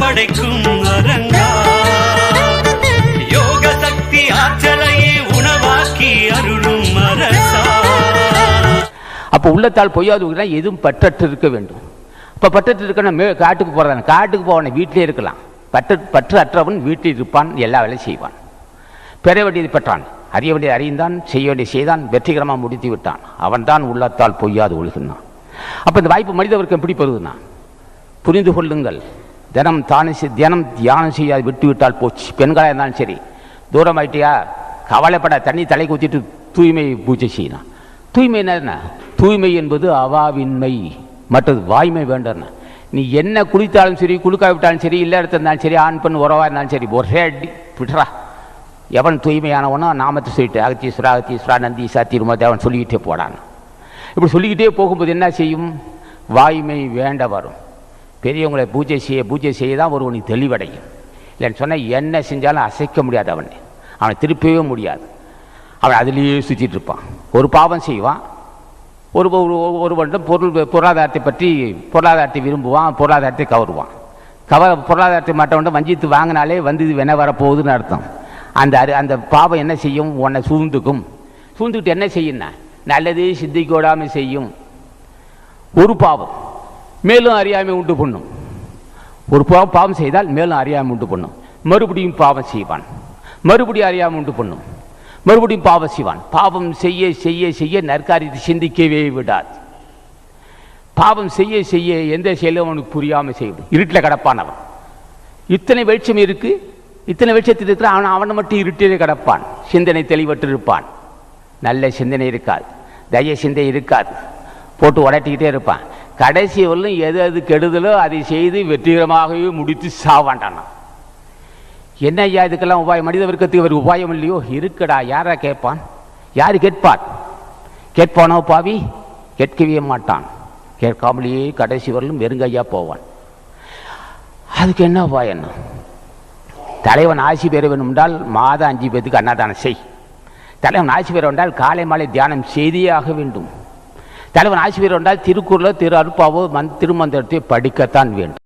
படைக்கும் அரங்கா? யோக சக்தி ஆற்றலையே உணவாக்கி அருளும் அரசா? அப்போ உள்ளத்தால் பொய்யாது எதுவும் பற்றற்று இருக்க வேண்டும். இப்போ பற்றற்று இருக்கணும் காட்டுக்கு போகிறதான காட்டுக்கு போவான வீட்டிலே இருக்கலாம். பற்று பற்று அற்றவன் வீட்டில் இருப்பான் எல்லா வேலையும் செய்வான். பெற வேண்டியது பெற்றான். அறிய வேண்டியது அறிந்தான் செய்ய வேண்டிய செய்தான் வெற்றிகரமாக முடித்து விட்டான். அவன்தான் உள்ளத்தால் பொய்யாது ஒழுகுனான் அப்போ இந்த வாய்ப்பு மனிதவருக்கு எப்படி பெறுதுன்னா? புரிந்து கொள்ளுங்கள். தினம் தானே செய்- தினம் தியானம் செய்யாது விட்டு விட்டால் போச்சு. பெண்களாக இருந்தாலும் சரி. தூரம் ஆயிட்டியா? கவலைப்பட தண்ணி தலை குத்திட்டு தூய்மை பூஜை செய்யணும். தூய்மை என்ன தூய்மை என்பது அவாவின்மை. மற்றது வாய்மை வேண்டாம் நீ என்ன குளித்தாலும் சரி குளிக்கா விட்டாலும் சரி இல்லை இருந்தாலும் சரி ஆண் பெண் உறவாக இருந்தாலும் சரி ஒரே அடி விட்டுறா எவன் தூய்மையானவனோ நாமத்தை சொல்லிட்டு அகத்தீஸ்வரா அகத்தீஸ்வரா நந்தீசா திருமதி சொல்லிக்கிட்டே போடான் இப்படி சொல்லிக்கிட்டே போகும்போது என்ன செய்யும்? வாய்மை வேண்ட வரும். பெரியவங்களை பூஜை செய்ய பூஜை செய்ய தான் ஒருவனுக்கு தெளிவடையும். இல்லைன்னு சொன்னால் என்ன செஞ்சாலும் அசைக்க முடியாது அவனை. அவனை திருப்பவே முடியாது. அவன் அதுலேயே சுற்றிட்டு இருப்பான். ஒரு பாவம் செய்வான். ஒரு ஒரு வருடம் பொருள் பொருளாதாரத்தை பற்றி பொருளாதாரத்தை விரும்புவான் பொருளாதாரத்தை கவருவான். கவ பொருளாதாரத்தை மற்றவன் வஞ்சித்து வாங்கினாலே வந்து இது வேணா வரப்போகுதுன்னு அர்த்தம். அந்த அரு அந்த பாவம் என்ன செய்யும்? உன்னை சூழ்ந்துக்கும். சூழ்ந்துக்கிட்டு என்ன செய்யுன்னா நல்லது சித்திக்கோடாமல் செய்யும். ஒரு பாவம். மேலும் அறியாமை உண்டு பண்ணும். ஒரு பாவம் பாவம் செய்தால் மேலும் அறியாமை உண்டு பண்ணும். மறுபடியும் பாவம் செய்வான். மறுபடியும் அறியாமை உண்டு பண்ணும். மறுபடியும் பாவம் செய்வான். பாவம் செய்ய செய்ய செய்ய நற்காரியத்தை சிந்திக்கவே விடாது. பாவம் செய்ய செய்ய எந்த செயலும் அவனுக்கு புரியாமல் செய்யும் இருட்டில் கிடப்பான் அவன். இத்தனை வெளிச்சம் இருக்கு. இத்தனை வெளிச்சத்தில் இருக்கிற அவன் அவனை மட்டும் இருட்டிலே கிடப்பான். சிந்தனை தெளிவற்று இருப்பான் நல்ல சிந்தனை இருக்காது. தய சிந்தை இருக்காது. போட்டு உடட்டிக்கிட்டே இருப்பான். கடைசி வரலும் எது எது கெடுதலோ அதை செய்து வெற்றிகரமாகவே முடித்து சாவாண்டான்? என்ன ஐயா இதுக்கெல்லாம் உபாயம்? மனித வர்க்கத்துக்கு இவர் உபாயம் இல்லையோ? இருக்கடா யாரா கேட்பான்? யார் கேட்பார்? கேட்பானோ பாவி? கேட்கவே மாட்டான். கேட்காமலேயே கடைசி வரலும் வெறுங்கையா போவான். அதுக்கு என்ன உபாயம்? தலைவன் ஆசி பெற வேண்டுமென்றால் மாதம் அஞ்சு பேத்துக்கு அன்னதானம் செய். தலைவன் ஆசி பெற வேண்டால் காலை மாலை தியானம் செய்தியாக ஆக வேண்டும். தலைவன் ஆசிரியர் என்றால் திருக்குறளோ திரு அருப்பாவோ மந் திருமந்திரத்தை படிக்கத்தான் வேண்டும்.